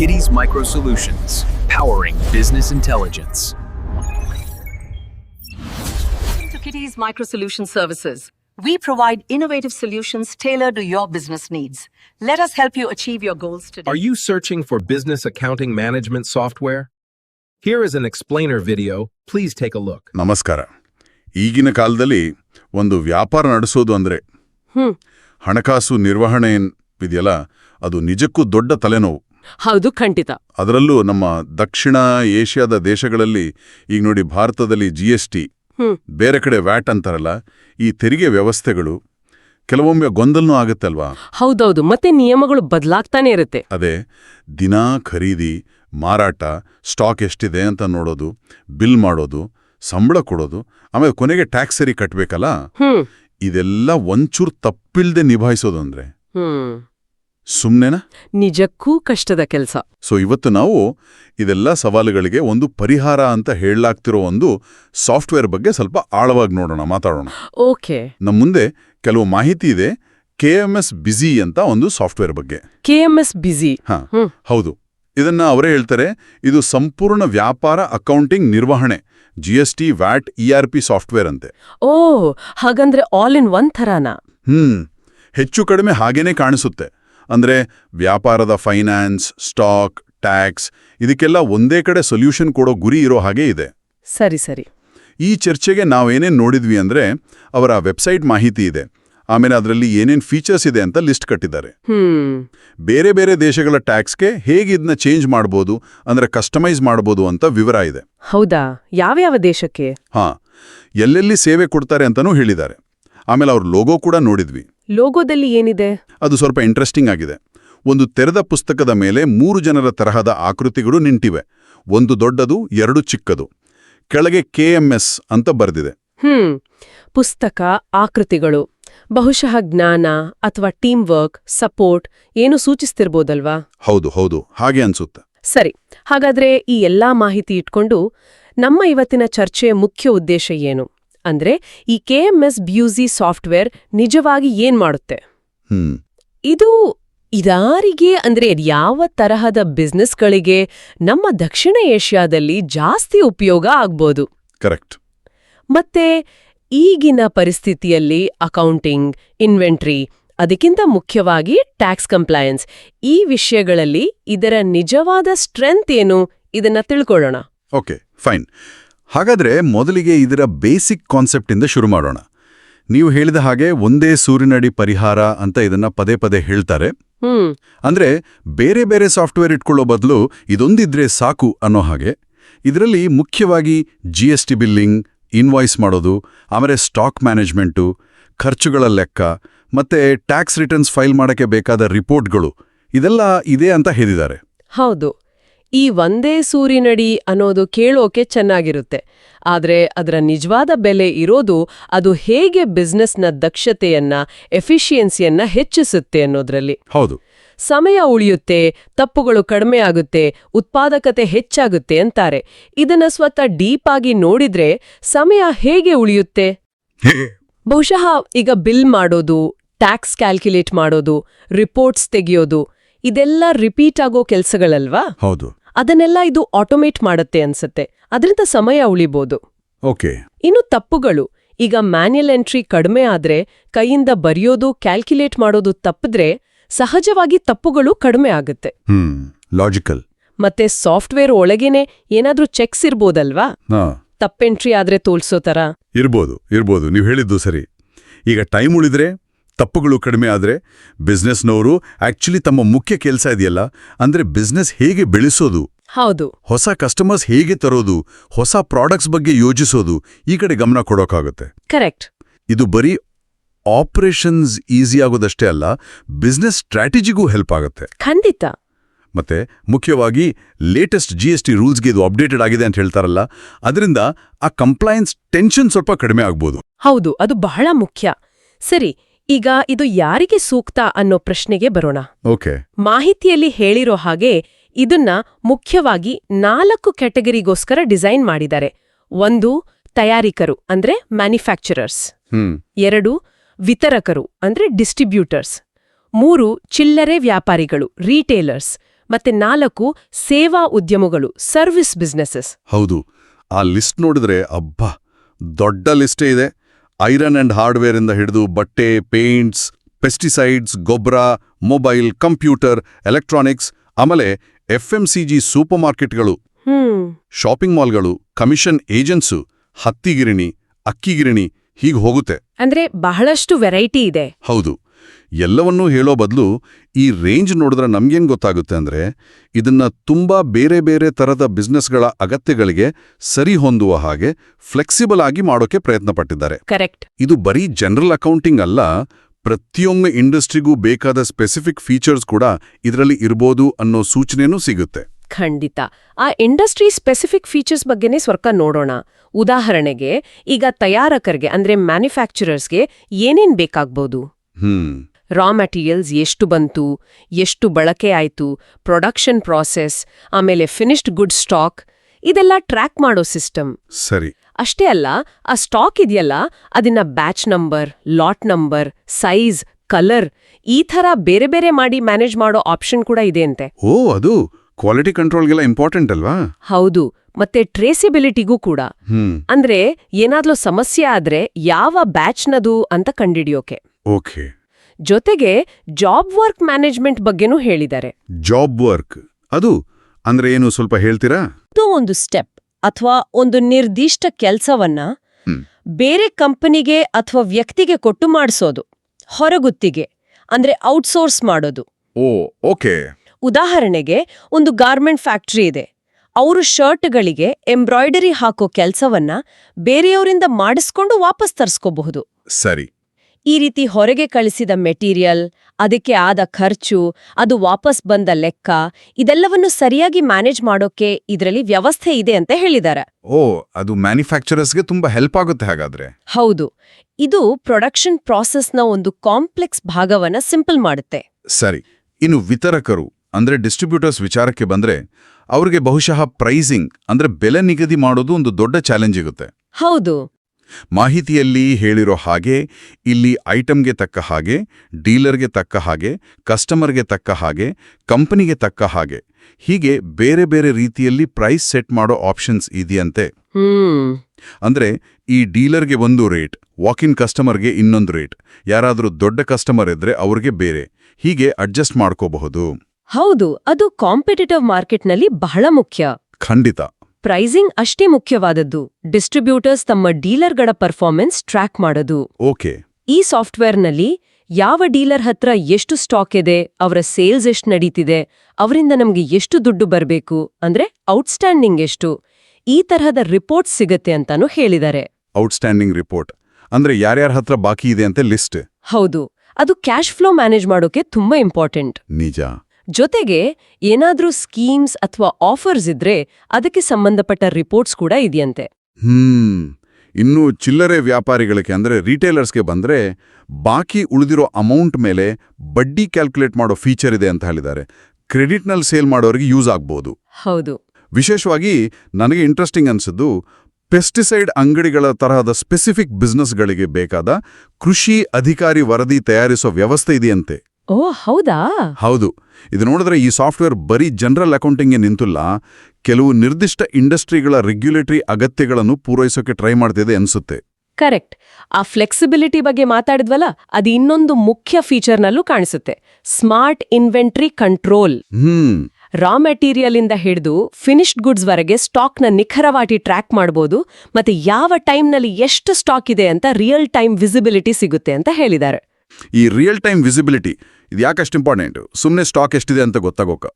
Kitty's Micro Solutions, powering business intelligence. to Kitty's Micro Solution Services. We provide innovative solutions tailored to your business needs. Let us help you achieve your goals today. Are you searching for business accounting management software? Here is an explainer video. Please take a look. ನಮಸ್ಕಾರ ಈಗಿನ ಕಾಲದಲ್ಲಿ ಒಂದು ವ್ಯಾಪಾರ ನಡೆಸೋದು ಅಂದರೆ ಹಣಕಾಸು ನಿರ್ವಹಣೆ ಏನ್ ಇದೆಯಲ್ಲ ಅದು ನಿಜಕ್ಕೂ ದೊಡ್ಡ ತಲೆನೋವು ಹೌದು ಖಂಡಿತ. ಅದರಲ್ಲೂ ನಮ್ಮ ದಕ್ಷಿಣ ಏಷ್ಯಾದ ದೇಶಗಳಲ್ಲಿ ಈಗ ನೋಡಿ ಭಾರತದಲ್ಲಿ ಜಿ ಎಸ್ ಟಿ ಬೇರೆ ಕಡೆ ವ್ಯಾಟ್ ಅಂತಾರಲ್ಲ ಈ ತೆರಿಗೆ ವ್ಯವಸ್ಥೆಗಳು ಕೆಲವೊಮ್ಮೆ ಗೊಂದಲನೂ ಆಗುತ್ತಲ್ವಾ? ಹೌದೌದು ಮತ್ತೆ ನಿಯಮಗಳು ಬದಲಾಗ್ತಾನೆ ಇರುತ್ತೆ. ಅದೇ ದಿನಾ ಖರೀದಿ ಮಾರಾಟ ಸ್ಟಾಕ್ ಎಷ್ಟಿದೆ ಅಂತ ನೋಡೋದು ಬಿಲ್ ಮಾಡೋದು ಸಂಬಳ ಕೊಡೋದು ಆಮೇಲೆ ಕೊನೆಗೆ ಟ್ಯಾಕ್ಸ್ ಸರಿ ಕಟ್ಬೇಕಲ್ಲ? ಇದೆಲ್ಲ ಒಂಚೂರು ತಪ್ಪಿಲ್ದೆ ನಿಭಾಯಿಸೋದು ಅಂದ್ರೆ. ಸುಮ್ನೆನಾ? ನಿಜಕ್ಕೂ ಕಷ್ಟದ ಕೆಲಸ. ಸೊ ಇವತ್ತು ನಾವು ಇದೆಲ್ಲ ಸವಾಲುಗಳಿಗೆ ಒಂದು ಪರಿಹಾರ ಅಂತ ಹೇಳಲಾಗ್ತಿರೋ ಒಂದು ಸಾಫ್ಟ್ವೇರ್ ಬಗ್ಗೆ ಸ್ವಲ್ಪ ಆಳವಾಗಿ ನೋಡೋಣ ಮಾತಾಡೋಣ. ಓಕೆ. ನಮ್ಮ ಮುಂದೆ ಕೆಲವು ಮಾಹಿತಿ ಇದೆ ಕೆ ಎಂ ಎಸ್ ಬಿಸಿ ಅಂತ ಒಂದು ಸಾಫ್ಟ್ವೇರ್ ಬಗ್ಗೆ. ಕೆ ಎಂ ಎಸ್ ಬಿಸಿ ಹಾ ಹೌದು. ಇದನ್ನ ಅವರೇ ಹೇಳ್ತಾರೆ ಇದು ಸಂಪೂರ್ಣ ವ್ಯಾಪಾರ ಅಕೌಂಟಿಂಗ್ ನಿರ್ವಹಣೆ G S T VAT E R P software ಅಂತೆ. ಓ ಹಾಗಂದ್ರೆ ಆಲ್ ಇನ್ ಒನ್ ಥರಾನ? ಹ್ಮ್ ಹೆಚ್ಚು ಕಡಿಮೆ ಹಾಗೇನೆ ಕಾಣಿಸುತ್ತೆ. ಅಂದ್ರೆ ವ್ಯಾಪಾರದ ಫೈನಾನ್ಸ್ ಸ್ಟಾಕ್ ಟ್ಯಾಕ್ಸ್ ಇದಕ್ಕೆಲ್ಲ ಒಂದೇ ಕಡೆ ಸೊಲ್ಯೂಷನ್ ಕೊಡೋ ಗುರಿ ಇರೋ ಹಾಗೆ ಇದೆ. ಸರಿ ಸರಿ. ಈ ಚರ್ಚೆಗೆ ನಾವೇನೇನು ನೋಡಿದ್ವಿ ಅಂದ್ರೆ ಅವರ ವೆಬ್ಸೈಟ್ ಮಾಹಿತಿ ಇದೆ. ಆಮೇಲೆ ಅದರಲ್ಲಿ ಏನೇನು ಫೀಚರ್ಸ್ ಇದೆ ಅಂತ ಲಿಸ್ಟ್ ಕಟ್ಟಿದ್ದಾರೆ. ಬೇರೆ ಬೇರೆ ದೇಶಗಳ ಟ್ಯಾಕ್ಸ್ಗೆ ಹೇಗೆ ಇದನ್ನ ಚೇಂಜ್ ಮಾಡ್ಬೋದು ಅಂದ್ರೆ ಕಸ್ಟಮೈಸ್ ಮಾಡ್ಬೋದು ಅಂತ ವಿವರ ಇದೆ. ಹೌದಾ? ಯಾವ್ಯಾವ ದೇಶಕ್ಕೆ? ಹಾ. ಎಲ್ಲೆಲ್ಲಿ ಸೇವೆ ಕೊಡ್ತಾರೆ ಅಂತನೂ ಹೇಳಿದ್ದಾರೆ. ಆಮೇಲೆ ಅವ್ರ ಲೋಗೋ ಕೂಡ ನೋಡಿದ್ವಿ. ಲೋಗೋದಲ್ಲಿ ಏನಿದೆ? ಅದು ಸ್ವಲ್ಪ ಇಂಟ್ರೆಸ್ಟಿಂಗ್ ಆಗಿದೆ. ಒಂದು ತೆರೆದ ಪುಸ್ತಕದ ಮೇಲೆ ಮೂರು ಜನರ ತರಹದ ಆಕೃತಿಗಳು ನಿಂಟಿವೆ ಒಂದು ದೊಡ್ಡದು ಎರಡು ಚಿಕ್ಕದು. ಕೆಳಗೆ ಕೆ ಅಂತ ಬರೆದಿದೆ. ಹ್ಮ್. ಪುಸ್ತಕ ಆಕೃತಿಗಳು ಬಹುಶಃ ಜ್ಞಾನ ಅಥವಾ ಟೀಮ್ ವರ್ಕ್ ಸಪೋರ್ಟ್ ಏನು ಸೂಚಿಸ್ತಿರ್ಬೋದಲ್ವಾ? ಹೌದು ಹೌದು. ಹಾಗೆ ಅನ್ಸುತ್ತೆ. ಸರಿ. ಹಾಗಾದ್ರೆ ಈ ಎಲ್ಲಾ ಮಾಹಿತಿ ಇಟ್ಕೊಂಡು ನಮ್ಮ ಇವತ್ತಿನ ಚರ್ಚೆಯ ಮುಖ್ಯ ಉದ್ದೇಶ ಏನು? ಅಂದ್ರೆ ಈ K M S busy software ನಿಜವಾಗಿ ಏನ್ ಮಾಡುತ್ತೆ? ಇದು ಇದಾರಿಗೆ ಅಂದ್ರೆ ಯಾವ ತರಹದ ಬಿಸ್ನೆಸ್ಗಳಿಗೆ ನಮ್ಮ ದಕ್ಷಿಣ ಏಷ್ಯಾದಲ್ಲಿ ಜಾಸ್ತಿ ಉಪಯೋಗ ಆಗ್ಬೋದು. ಕರೆಕ್ಟ್. ಮತ್ತೆ ಈಗಿನ ಪರಿಸ್ಥಿತಿಯಲ್ಲಿ ಅಕೌಂಟಿಂಗ್ ಇನ್ವೆಂಟ್ರಿ ಅದಕ್ಕಿಂತ ಮುಖ್ಯವಾಗಿ ಟ್ಯಾಕ್ಸ್ ಕಂಪ್ಲಯನ್ಸ್ ಈ ವಿಷಯಗಳಲ್ಲಿ ಇದರ ನಿಜವಾದ ಸ್ಟ್ರೆಂತ್ ಏನು ಇದನ್ನ ತಿಳ್ಕೊಳ್ಳೋಣ. Okay fine. ಹಾಗಾದ್ರೆ ಮೊದಲಿಗೆ ಇದರ ಬೇಸಿಕ್ ಕಾನ್ಸೆಪ್ಟಿಂದ ಶುರು ಮಾಡೋಣ. ನೀವು ಹೇಳಿದ ಹಾಗೆ ಒಂದೇ ಸೂರಿನಡಿ ಪರಿಹಾರ ಅಂತ ಇದನ್ನ ಪದೇ ಪದೇ ಹೇಳ್ತಾರೆ. ಅಂದ್ರೆ ಬೇರೆ ಬೇರೆ ಸಾಫ್ಟ್ವೇರ್ ಇಟ್ಕೊಳ್ಳೋ ಬದಲು ಇದೊಂದಿದ್ರೆ ಸಾಕು ಅನ್ನೋ ಹಾಗೆ. ಇದರಲ್ಲಿ ಮುಖ್ಯವಾಗಿ G S T billing invoice ಮಾಡೋದು ಆಮೇಲೆ ಸ್ಟಾಕ್ ಮ್ಯಾನೇಜ್ಮೆಂಟು ಖರ್ಚುಗಳ ಲೆಕ್ಕ ಮತ್ತೆ ಟ್ಯಾಕ್ಸ್ ರಿಟರ್ನ್ಸ್ ಫೈಲ್ ಮಾಡಕ್ಕೆ ಬೇಕಾದ ರಿಪೋರ್ಟ್ಗಳು ಇದೆಲ್ಲ ಇದೆ ಅಂತ ಹೇಳಿದ್ದಾರೆ. ಹೌದು. ಈ ಒಂದೇ ಸೂರಿನಡಿ ಅನ್ನೋದು ಕೇಳೋಕೆ ಚೆನ್ನಾಗಿರುತ್ತೆ. ಆದರೆ ಅದರ ನಿಜವಾದ ಬೆಲೆ ಇರೋದು ಅದು ಹೇಗೆ ಬಿಸ್ನೆಸ್ನ ದಕ್ಷತೆಯನ್ನ ಎಫಿಷಿಯನ್ಸಿಯನ್ನ ಹೆಚ್ಚಿಸುತ್ತೆ ಅನ್ನೋದ್ರಲ್ಲಿ. ಹೌದು. ಸಮಯ ಉಳಿಯುತ್ತೆ ತಪ್ಪುಗಳು ಕಡಿಮೆ ಆಗುತ್ತೆ ಉತ್ಪಾದಕತೆ ಹೆಚ್ಚಾಗುತ್ತೆ ಅಂತಾರೆ. ಇದನ್ನ ಸ್ವತಃ ಡೀಪ್ ಆಗಿ ನೋಡಿದ್ರೆ ಸಮಯ ಹೇಗೆ ಉಳಿಯುತ್ತೆ? ಬಹುಶಃ ಈಗ ಬಿಲ್ ಮಾಡೋದು ಟ್ಯಾಕ್ಸ್ ಕ್ಯಾಲ್ಕ್ಯುಲೇಟ್ ಮಾಡೋದು ರಿಪೋರ್ಟ್ಸ್ ತೆಗೆಯೋದು ಇದೆಲ್ಲ ರಿಪೀಟ್ ಆಗೋ ಕೆಲಸಗಳಲ್ವಾ? ಹೌದು. ಅದನ್ನೆಲ್ಲ ಇದು ಆಟೋಮೇಟ್ ಮಾಡುತ್ತೆ ಅನ್ಸತ್ತೆ. ಅದರಿಂದ ಸಮಯ ಉಳಿಬೋದು. ಓಕೆ. ಇನ್ನು ತಪ್ಪುಗಳು. ಈಗ ಮ್ಯಾನ್ಯಲ್ ಎಂಟ್ರಿ ಕಡಿಮೆ ಆದ್ರೆ ಕೈಯಿಂದ ಬರೆಯೋದು ಕ್ಯಾಲ್ಕ್ಯುಲೇಟ್ ಮಾಡೋದು ತಪ್ಪಿದ್ರೆ ಸಹಜವಾಗಿ ತಪ್ಪುಗಳು ಕಡಿಮೆ ಆಗುತ್ತೆ. ಲಾಜಿಕಲ್ ಮತ್ತೆ ಸಾಫ್ಟ್ವೇರ್ ಒಳಗೇನೆ ಏನಾದ್ರೂ ಚೆಕ್ಸ್ ಇರ್ಬೋದಲ್ವಾ? ತಪ್ಪೆಂಟ್ರಿ ಆದ್ರೆ ತೋಲ್ಸೋ ತರ. ಇರ್ಬೋದು ಇರ್ಬೋದು ನೀವು ಹೇಳಿದ್ದು ಸರಿ. ಈಗ ಟೈಮ್ ಉಳಿದ್ರೆ ತಪ್ಪುಗಳು ಕಡಿಮೆ ಆದರೆ ಬಿಸ್ನೆಸ್ನವರು ಆಕ್ಚುಲಿ ತಮ್ಮ ಮುಖ್ಯ ಕೆಲಸ ಇದೆಯಲ್ಲ ಅಂದ್ರೆ ಬಿಸ್ನೆಸ್ ಹೇಗೆ ಬೆಳೆಸೋದು? ಹೌದು. ಹೊಸ ಕಸ್ಟಮರ್ಸ್ ಹೇಗೆ ತರೋದು? ಹೊಸ ಪ್ರಾಡಕ್ಟ್ಸ್ ಬಗ್ಗೆ ಯೋಜಿಸೋದು ಈ ಕಡೆ ಗಮನ ಕೊಡೋಕ್ಕಾಗುತ್ತೆ ಕರೆಕ್ಟ್ ಇದು ಬರೀ ಆಪರೇಷನ್ಸ್ ಈಸಿ ಆಗೋದಷ್ಟೇ ಅಲ್ಲ ಬಿಸ್ನೆಸ್ ಸ್ಟ್ರಾಟಜಿಗೂ ಹೆಲ್ಪ್ ಆಗುತ್ತೆ. ಖಂಡಿತ. ಮತ್ತೆ ಮುಖ್ಯವಾಗಿ ಲೇಟೆಸ್ಟ್ ಜಿ ಎಸ್ ಟಿ ರೂಲ್ಸ್ಗೆ ಇದು ಅಪ್ಡೇಟೆಡ್ ಆಗಿದೆ ಅಂತ ಹೇಳ್ತಾರಲ್ಲ ಅದರಿಂದ ಆ ಕಂಪ್ಲೈನ್ಸ್ ಟೆನ್ಷನ್ ಸ್ವಲ್ಪ ಕಡಿಮೆ ಆಗ್ಬೋದು. ಹೌದು ಅದು ಬಹಳ ಮುಖ್ಯ. ಸರಿ ಈಗ ಇದು ಯಾರಿಗೆ ಸೂಕ್ತ ಅನ್ನೋ ಪ್ರಶ್ನೆಗೆ ಬರೋಣ. ಓಕೆ. ಮಾಹಿತಿಯಲ್ಲಿ ಹೇಳಿರೋ ಹಾಗೆ ಇದನ್ನ ಮುಖ್ಯವಾಗಿ ನಾಲ್ಕು ಕ್ಯಾಟಗರಿಗೋಸ್ಕರ ಡಿಸೈನ್ ಮಾಡಿದ್ದಾರೆ. ಒಂದು ತಯಾರಿಕರು ಅಂದ್ರೆ ಮ್ಯಾನುಫ್ಯಾಕ್ಚರರ್ಸ್. ಎರಡು ವಿತರಕರು ಅಂದ್ರೆ ಡಿಸ್ಟ್ರಿಬ್ಯೂಟರ್ಸ್. ಮೂರು ಚಿಲ್ಲರೆ ವ್ಯಾಪಾರಿಗಳು ರೀಟೇಲರ್ಸ್. ಮತ್ತೆ ನಾಲ್ಕು ಸೇವಾ ಉದ್ಯಮಗಳು ಸರ್ವಿಸ್ ಬಿಸ್ನೆಸಸ್. ಹೌದು. ಆ ಲಿಸ್ಟ್ ನೋಡಿದ್ರೆ ಅಬ್ಬಾ ದೊಡ್ಡ ಲಿಸ್ಟೇ ಇದೆ. ಐರನ್ ಆ್ಯಂಡ್ ಹಾರ್ಡ್ವೇರಿಂದ ಹಿಡಿದು ಬಟ್ಟೆ ಪೇಂಟ್ಸ್ ಪೆಸ್ಟಿಸೈಡ್ಸ್ ಗೊಬ್ಬರ ಮೊಬೈಲ್ ಕಂಪ್ಯೂಟರ್ ಎಲೆಕ್ಟ್ರಾನಿಕ್ಸ್ ಆಮೇಲೆ F M C G super ಮಾರ್ಕೆಟ್ಗಳು ಶಾಪಿಂಗ್ ಮಾಲ್ಗಳು ಕಮಿಷನ್ ಏಜೆನ್ಸು ಹತ್ತಿಗಿರಣಿ ಅಕ್ಕಿಗಿರಣಿ ಹೀಗೆ ಹೋಗುತ್ತೆ. ಅಂದ್ರೆ ಬಹಳಷ್ಟು ವೆರೈಟಿ ಇದೆ. ಹೌದು. ಎಲ್ಲವನ್ನೂ ಹೇಳೋ ಬದಲು ಈ ರೇಂಜ್ ನೋಡಿದ್ರೆ ನಮಗೇನು ಗೊತ್ತಾಗುತ್ತೆ ಅಂದ್ರೆ ಇದನ್ನ ತುಂಬಾ ಬೇರೆ ಬೇರೆ ಥರದ ಬಿಸ್ನೆಸ್ಗಳ ಅಗತ್ಯಗಳಿಗೆ ಸರಿ ಹೊಂದುವ ಹಾಗೆ ಫ್ಲೆಕ್ಸಿಬಲ್ ಆಗಿ ಮಾಡೋಕೆ ಪ್ರಯತ್ನ ಪಟ್ಟಿದ್ದಾರೆ. ಕರೆಕ್ಟ್. ಇದು ಬರೀ ಜನರಲ್ ಅಕೌಂಟಿಂಗ್ ಅಲ್ಲ ಪ್ರತಿಯೊಂದು ಇಂಡಸ್ಟ್ರಿಗೂ ಬೇಕಾದ ಸ್ಪೆಸಿಫಿಕ್ ಫೀಚರ್ಸ್ ಕೂಡ ಇದರಲ್ಲಿ ಇರ್ಬೋದು ಅನ್ನೋ ಸೂಚನೆಯೂ ಸಿಗುತ್ತೆ. ಖಂಡಿತ. ಆ ಇಂಡಸ್ಟ್ರಿ ಸ್ಪೆಸಿಫಿಕ್ ಫೀಚರ್ಸ್ ಬಗ್ಗೆನೇ ಸ್ವರ್ಕ ನೋಡೋಣ. ಉದಾಹರಣೆಗೆ ಈಗ ತಯಾರಕರಿಗೆ ಅಂದ್ರೆ ಮ್ಯಾನುಫ್ಯಾಕ್ಚರರ್ಸ್ಗೆ ಏನೇನ್ ಬೇಕಾಗ್ಬೋದು? ರಾ ಮೆಟೀರಿಯಲ್ಸ್ ಎಷ್ಟು ಬಂತು ಎಷ್ಟು ಬಳಕೆ ಆಯಿತು ಪ್ರೊಡಕ್ಷನ್ ಪ್ರಾಸೆಸ್ ಆಮೇಲೆ ಫಿನಿಶ್ಡ್ ಗುಡ್ ಸ್ಟಾಕ್ ಇದೆಲ್ಲ ಟ್ರ್ಯಾಕ್ ಮಾಡೋ ಸಿಸ್ಟಮ್ ಸರಿ. ಅಷ್ಟೇ ಅಲ್ಲ ಆ ಸ್ಟಾಕ್ ಇದೆಯಲ್ಲ ಅದನ್ನ batch number lot number size colour ಈ ಥರ ಬೇರೆ ಬೇರೆ ಮಾಡಿ ಮ್ಯಾನೇಜ್ ಮಾಡೋ ಆಪ್ಷನ್ ಕೂಡ ಇದೆ ಅಂತೆ. ಓ ಅದು ಕ್ವಾಲಿಟಿ ಕಂಟ್ರೋಲ್ಗೆಲ್ಲ ಇಂಪಾರ್ಟೆಂಟ್ ಅಲ್ವಾ? ಹೌದು. ಮತ್ತೆ ಟ್ರೇಸಿಬಿಲಿಟಿಗೂ ಕೂಡ. ಅಂದ್ರೆ ಏನಾದ್ರೂ ಸಮಸ್ಯೆ ಆದ್ರೆ ಯಾವ ಬ್ಯಾಚ್ನದು ಅಂತ ಕಂಡಿಡಿಯೋಕೆ. ಓಕೆ. ಜೊತೆಗೆ ಜಾಬ್ ವರ್ಕ್ ಮ್ಯಾನೇಜ್ಮೆಂಟ್ ಬಗ್ಗೆನೂ ಹೇಳಿದ್ದಾರೆ. ಜಾಬ್ ವರ್ಕ್ ಅದು ಅಂದ್ರೆ ಏನು ಸ್ವಲ್ಪ ಹೇಳ್ತೀರಾ? ಇದು ಒಂದು ಸ್ಟೆಪ್ ಅಥವಾ ಒಂದು ನಿರ್ದಿಷ್ಟ ಕೆಲಸವನ್ನ ಬೇರೆ ಕಂಪನಿಗೆ ಅಥವಾ ವ್ಯಕ್ತಿಗೆ ಕೊಟ್ಟು ಮಾಡಿಸೋದು. ಹೊರಗುತ್ತಿಗೆ. ಅಂದ್ರೆ ಔಟ್ಸೋರ್ಸ್ ಮಾಡೋದು. Oh okay. ಉದಾಹರಣೆಗೆ ಒಂದು ಗಾರ್ಮೆಂಟ್ ಫ್ಯಾಕ್ಟರಿ ಇದೆ. ಅವರು ಶರ್ಟ್ಗಳಿಗೆ ಎಂಬ್ರಾಯ್ಡರಿ ಹಾಕೋ ಕೆಲಸವನ್ನ ಬೇರೆಯವರಿಂದ ಮಾಡಿಸ್ಕೊಂಡು ವಾಪಸ್ ತರಿಸ್ಕೋಬಹುದು. ಸರಿ. ಈ ರೀತಿ ಹೊರಗೆ ಕಳಿಸಿದ ಮೆಟೀರಿಯಲ್ ಅದಕ್ಕೆ ಆದ ಖರ್ಚು ಅದು ವಾಪಸ್ ಬಂದ ಲೆಕ್ಕ ಇದೆಲ್ಲವನ್ನು ಸರಿಯಾಗಿ ಮ್ಯಾನೇಜ್ ಮಾಡೋಕೆ ಇದರಲ್ಲಿ ವ್ಯವಸ್ಥೆ ಇದೆ ಅಂತ ಹೇಳಿದ್ದಾರೆ. ಓ ಅದು ಮ್ಯಾನುಫ್ಯಾಕ್ಚರರ್ಸ್ಗೆ ತುಂಬಾ ಹೆಲ್ಪ್ ಆಗುತ್ತೆ ಹಾಗಾದ್ರೆ. ಹೌದು. ಇದು ಪ್ರೊಡಕ್ಷನ್ ಪ್ರಾಸೆಸ್ನ ಒಂದು ಕಾಂಪ್ಲೆಕ್ಸ್ ಭಾಗವನ್ನ ಸಿಂಪಲ್ ಮಾಡುತ್ತೆ. ಸರಿ. ಇನ್ನು ವಿತರಕರು. ಅಂದ್ರೆ ಡಿಸ್ಟ್ರಿಬ್ಯೂಟರ್ಸ್ ವಿಚಾರಕ್ಕೆ ಬಂದ್ರೆ ಅವ್ರಿಗೆ ಬಹುಶಃ ಪ್ರೈಸಿಂಗ್ ಅಂದ್ರೆ ಬೆಲೆ ನಿಗದಿ ಮಾಡೋದು ಒಂದು ದೊಡ್ಡ ಚಾಲೆಂಜ್ ಇರುತ್ತೆ. ಹೌದು. ಮಾಹಿತಿಯಲ್ಲಿ ಹೇಳಿರೋ ಹಾಗೆ ಇಲ್ಲಿ ಐಟಮ್ಗೆ ತಕ್ಕ ಹಾಗೆ ಡೀಲರ್ಗೆ ತಕ್ಕ ಹಾಗೆ ಕಸ್ಟಮರ್ಗೆ ತಕ್ಕ ಹಾಗೆ ಕಂಪನಿಗೆ ತಕ್ಕ ಹಾಗೆ ಹೀಗೆ ಬೇರೆ ಬೇರೆ ರೀತಿಯಲ್ಲಿ ಪ್ರೈಸ್ ಸೆಟ್ ಮಾಡೋ ಆಪ್ಷನ್ಸ್ ಇದೆಯಂತೆ. ಅಂದ್ರೆ ಈ ಡೀಲರ್ಗೆ ಒಂದು ರೇಟ್ ವಾಕ್ ಇನ್ ಕಸ್ಟಮರ್ಗೆ ಇನ್ನೊಂದು ರೇಟ್ ಯಾರಾದರೂ ದೊಡ್ಡ ಕಸ್ಟಮರ್ ಇದ್ರೆ ಅವ್ರಿಗೆ ಬೇರೆ ಹೀಗೆ ಅಡ್ಜಸ್ಟ್ ಮಾಡ್ಕೋಬಹುದು. ಹೌದು ಅದು ಕಾಂಪಿಟೇಟಿವ್ ಮಾರ್ಕೆಟ್ನಲ್ಲಿ ಬಹಳ ಮುಖ್ಯ. ಖಂಡಿತ. ಪ್ರೈಸಿಂಗ್ ಅಷ್ಟೇ ಮುಖ್ಯವಾದದ್ದು. ಡಿಸ್ಟ್ರಿಬ್ಯೂಟರ್ಸ್ ತಮ್ಮ ಡೀಲರ್ಗಳ ಪರ್ಫಾರ್ಮೆನ್ಸ್ ಟ್ರ್ಯಾಕ್ ಮಾಡೋದು. ಓಕೆ. ಈ ಸಾಫ್ಟ್ವೇರ್ನಲ್ಲಿ ಯಾವ ಡೀಲರ್ ಹತ್ರ ಎಷ್ಟು ಸ್ಟಾಕ್ ಇದೆ ಅವರ ಸೇಲ್ಸ್ ಎಷ್ಟು ನಡೀತಿದೆ ಅವರಿಂದ ನಮಗೆ ಎಷ್ಟು ದುಡ್ಡು ಬರಬೇಕು ಅಂದ್ರೆ ಔಟ್ಸ್ಟ್ಯಾಂಡಿಂಗ್ ಎಷ್ಟು ಈ ತರಹದ ರಿಪೋರ್ಟ್ ಸಿಗತ್ತೆ ಅಂತಾನೂ ಹೇಳಿದ್ದಾರೆ. ಔಟ್ಸ್ಟ್ಯಾಂಡಿಂಗ್ ರಿಪೋರ್ಟ್ ಅಂದ್ರೆ ಯಾರ್ಯಾರ ಹತ್ರ ಬಾಕಿ ಇದೆ ಅಂತ ಲಿಸ್ಟ್ ಹೌದು ಅದು ಕ್ಯಾಶ್ ಫ್ಲೋ ಮ್ಯಾನೇಜ್ ಮಾಡೋಕೆ ತುಂಬಾ ಇಂಪಾರ್ಟೆಂಟ್ ನಿಜ. ಜೊತೆಗೆ ಏನಾದ್ರೂ ಸ್ಕೀಮ್ಸ್ ಅಥವಾ ಆಫರ್ಸ್ ಇದ್ರೆ ಅದಕ್ಕೆ ಸಂಬಂಧಪಟ್ಟ ರಿಪೋರ್ಟ್ಸ್ ಕೂಡ ಇದೆಯಂತೆ. ಹ್ಮ್. ಇನ್ನು ಚಿಲ್ಲರೆ ವ್ಯಾಪಾರಿಗಳಿಗೆ ಅಂದ್ರೆ ರಿಟೇಲರ್ಸ್ಗೆ ಬಂದ್ರೆ ಬಾಕಿ ಉಳಿದಿರೋ ಅಮೌಂಟ್ ಮೇಲೆ ಬಡ್ಡಿ ಕ್ಯಾಲ್ಕುಲೇಟ್ ಮಾಡೋ ಫೀಚರ್ ಇದೆ ಅಂತ ಹೇಳಿದ್ದಾರೆ. ಕ್ರೆಡಿಟ್ನಲ್ಲಿ ಸೇಲ್ ಮಾಡೋರಿಗೆ ಯೂಸ್ ಆಗ್ಬೋದು. ಹೌದು. ವಿಶೇಷವಾಗಿ ನನಗೆ ಇಂಟ್ರೆಸ್ಟಿಂಗ್ ಅನ್ಸಿದ್ದು ಪೆಸ್ಟಿಸೈಡ್ ಅಂಗಡಿಗಳ ತರಹದ ಸ್ಪೆಸಿಫಿಕ್ ಬಿಸ್ನೆಸ್ಗಳಿಗೆ ಬೇಕಾದ ಕೃಷಿ ಅಧಿಕಾರಿ ವರದಿ ತಯಾರಿಸೋ ವ್ಯವಸ್ಥೆ ಇದೆಯಂತೆ. ಓ ಹೌದಾ? ಹೌದು. ಇದು ನೋಡಿದ್ರೆ ಈ ಸಾಫ್ಟ್ವೇರ್ ಬರೀ ಜನರಲ್ ಅಕೌಂಟಿಂಗ್ಗೆ ನಿಂತಿಲ್ಲ ಕೆಲವು ನಿರ್ದಿಷ್ಟ ಇಂಡಸ್ಟ್ರಿಗಳ ರೆಗ್ಯುಲೇಟರಿ ಅಗತ್ಯಗಳನ್ನು ಪೂರೈಸೋಕೆ ಟ್ರೈ ಮಾಡ್ತಿದೆ ಅನ್ಸುತ್ತೆ. ಕರೆಕ್ಟ್. ಆ ಫ್ಲೆಕ್ಸಿಬಿಲಿಟಿ ಬಗ್ಗೆ ಮಾತಾಡಿದ್ವಲ್ಲ ಅದು ಇನ್ನೊಂದು ಮುಖ್ಯ ಫೀಚರ್ನಲ್ಲೂ ಕಾಣಿಸುತ್ತೆ. Smart inventory control. ಹ್ಮ್. ರಾ ಮೆಟೀರಿಯಲ್ ಇಂದ ಹಿಡಿದು ಫಿನಿಶ್ಡ್ ಗುಡ್ಸ್ ವರೆಗೆ ಸ್ಟಾಕ್ನ ನಿಖರವಾಗಿ ಟ್ರ್ಯಾಕ್ ಮಾಡಬಹುದು ಮತ್ತೆ ಯಾವ ಟೈಮ್ನಲ್ಲಿ ಎಷ್ಟು ಸ್ಟಾಕ್ ಇದೆ ಅಂತ ರಿಯಲ್ ಟೈಮ್ ವಿಸಿಬಿಲಿಟಿ ಸಿಗುತ್ತೆ ಅಂತ ಹೇಳಿದ್ದಾರೆ. ಈ ರಿಯಲ್ ಟೈಮ್ ವಿಸಿಬಿಲಿಟಿ ಇದು ಯಾಕಷ್ಟು ಇಂಪಾರ್ಟೆಂಟ್ ಸುಮ್ಮನೆ ಸ್ಟಾಕ್ ಎಷ್ಟಿದೆ ಅಂತ ಗೊತ್ತಾಗೋಕ.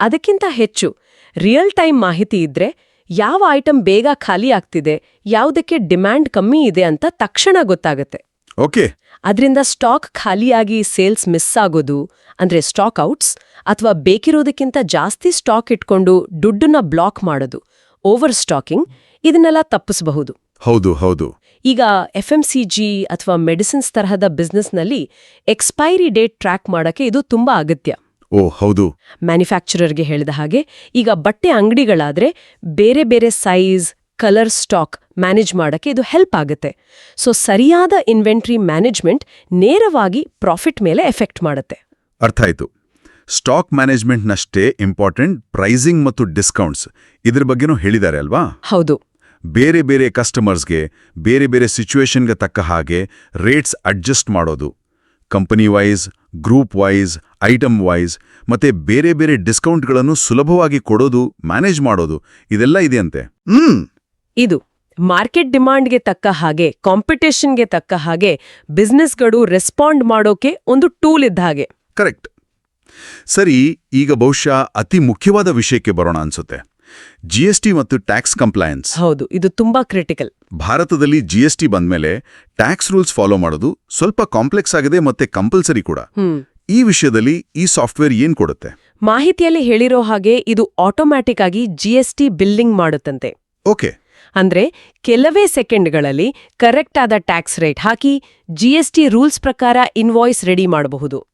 ಅದಕ್ಕಿಂತ ಹೆಚ್ಚು ರಿಯಲ್ ಟೈಮ್ ಮಾಹಿತಿ ಇದ್ರೆ ಯಾವ ಐಟಮ್ ಬೇಗ ಖಾಲಿ ಆಗ್ತಿದೆ ಯಾವುದಕ್ಕೆ ಡಿಮ್ಯಾಂಡ್ ಕಮ್ಮಿ ಇದೆ ಅಂತ ತಕ್ಷಣ ಗೊತ್ತಾಗುತ್ತೆ. ಓಕೆ ಅದರಿಂದ ಸ್ಟಾಕ್ ಖಾಲಿಯಾಗಿ ಸೇಲ್ಸ್ ಮಿಸ್ ಆಗೋದು ಅಂದ್ರೆ ಸ್ಟಾಕ್ ಔಟ್ಸ್ ಅಥವಾ ಬೇಕಿರೋದಕ್ಕಿಂತ ಜಾಸ್ತಿ ಸ್ಟಾಕ್ ಇಟ್ಕೊಂಡು ದುಡ್ಡನ್ನ ಬ್ಲಾಕ್ ಮಾಡೋದು ಓವರ್ ಸ್ಟಾಕಿಂಗ್ ಇದನ್ನೆಲ್ಲ ತಪ್ಪಿಸಬಹುದು. ಹೌದು ಹೌದು. ಈಗ ಎಫ್ ಎಂ ಸಿ ಜಿ ಅಥವಾ ಮೆಡಿಸಿನ್ಸ್ ತರಹದ ಬಿಸ್ನೆಸ್ನಲ್ಲಿ ಎಕ್ಸ್ಪೈರಿ ಡೇಟ್ ಟ್ರ್ಯಾಕ್ ಮಾಡಕ್ಕೆ ಇದು ತುಂಬಾ ಅಗತ್ಯ. ಓ ಹೌದು. ಮ್ಯಾನುಫ್ಯಾಕ್ಚರರ್ಗೆ ಹೇಳಿದ ಹಾಗೆ ಈಗ ಬಟ್ಟೆ ಅಂಗಡಿಗಳಾದ್ರೆ ಬೇರೆ ಬೇರೆ ಸೈಜ್ ಕಲರ್ ಸ್ಟಾಕ್ ಮ್ಯಾನೇಜ್ ಮಾಡಕ್ಕೆ ಇದು ಹೆಲ್ಪ್ ಆಗುತ್ತೆ. ಸೊ ಸರಿಯಾದ ಇನ್ವೆಂಟ್ರಿ ಮ್ಯಾನೇಜ್ಮೆಂಟ್ ನೇರವಾಗಿ ಪ್ರಾಫಿಟ್ ಮೇಲೆ ಎಫೆಕ್ಟ್ ಮಾಡುತ್ತೆ. ಅರ್ಥ ಆಯಿತು. ಸ್ಟಾಕ್ ಮ್ಯಾನೇಜ್ಮೆಂಟ್ನಷ್ಟೇ ಇಂಪಾರ್ಟೆಂಟ್ ಪ್ರೈಸಿಂಗ್ ಮತ್ತು ಡಿಸ್ಕೌಂಟ್ಸ್. ಇದ್ರ ಬಗ್ಗೆನೂ ಹೇಳಿದ್ದಾರೆ ಅಲ್ವಾ? ಹೌದು. ಬೇರೆ ಬೇರೆ ಕಸ್ಟಮರ್ಸ್ಗೆ ಬೇರೆ ಬೇರೆ ಸಿಚುವೇಶನ್ಗೆ ತಕ್ಕ ಹಾಗೆ ರೇಟ್ಸ್ ಅಡ್ಜಸ್ಟ್ ಮಾಡೋದು. Company wise group wise item wise ಮತ್ತೆ ಬೇರೆ ಬೇರೆ ಡಿಸ್ಕೌಂಟ್ಗಳನ್ನು ಸುಲಭವಾಗಿ ಕೊಡೋದು ಮ್ಯಾನೇಜ್ ಮಾಡೋದು ಇದೆಲ್ಲ ಇದೆಯಂತೆ. ಹ್ಮ್. ಇದು ಮಾರ್ಕೆಟ್ ಡಿಮಾಂಡ್ಗೆ ತಕ್ಕ ಹಾಗೆ ಕಾಂಪಿಟೇಷನ್ಗೆ ತಕ್ಕ ಹಾಗೆ ಬಿಸ್ನೆಸ್ಗಳು ರೆಸ್ಪಾಂಡ್ ಮಾಡೋಕೆ ಒಂದು ಟೂಲ್ ಇದ್ದ ಹಾಗೆ. ಕರೆಕ್ಟ್ ಸರಿ ಈಗ ಬಹುಶಃ ಅತಿ ಮುಖ್ಯವಾದ ವಿಷಯಕ್ಕೆ ಬರೋಣ ಅನ್ಸುತ್ತೆ. ಜಿಎಸ್ಟಿ ಮತ್ತು ಟ್ಯಾಕ್ಸ್ ಕಂಪ್ಲಯನ್ಸ್ ಹೌದು ಇದು ತುಂಬಾ ಕ್ರಿಟಿಕಲ್ ಭಾರತದಲ್ಲಿ ಜಿಎಸ್ಟಿ ಬಂದ್ಮೇಲೆ ಟ್ಯಾಕ್ಸ್ ರೂಲ್ಸ್ ಫಾಲೋ ಮಾಡೋದು ಸ್ವಲ್ಪ ಕಾಂಪ್ಲೆಕ್ಸ್ ಆಗಿದೆ ಮತ್ತೆ ಕಂಪಲ್ಸರಿ ಕೂಡ. ಈ ವಿಷಯದಲ್ಲಿ ಈ ಸಾಫ್ಟ್ವೇರ್ ಏನ್ ಕೊಡುತ್ತೆ? ಮಾಹಿತಿಯಲ್ಲಿ ಹೇಳಿರೋ ಹಾಗೆ ಇದು ಆಟೋಮ್ಯಾಟಿಕ್ ಆಗಿ ಜಿಎಸ್ಟಿ ಬಿಲ್ಲಿಂಗ್ ಮಾಡುತ್ತಂತೆ. ಓಕೆ ಅಂದ್ರೆ ಕೆಲವೇ ಸೆಕೆಂಡ್ಗಳಲ್ಲಿ ಕರೆಕ್ಟ್ ಆದ ಟ್ಯಾಕ್ಸ್ ರೇಟ್ ಹಾಕಿ ಜಿಎಸ್ಟಿ ರೂಲ್ಸ್ ಪ್ರಕಾರ ಇನ್ವಾಯ್ಸ್ ರೆಡಿ ಮಾಡಬಹುದು.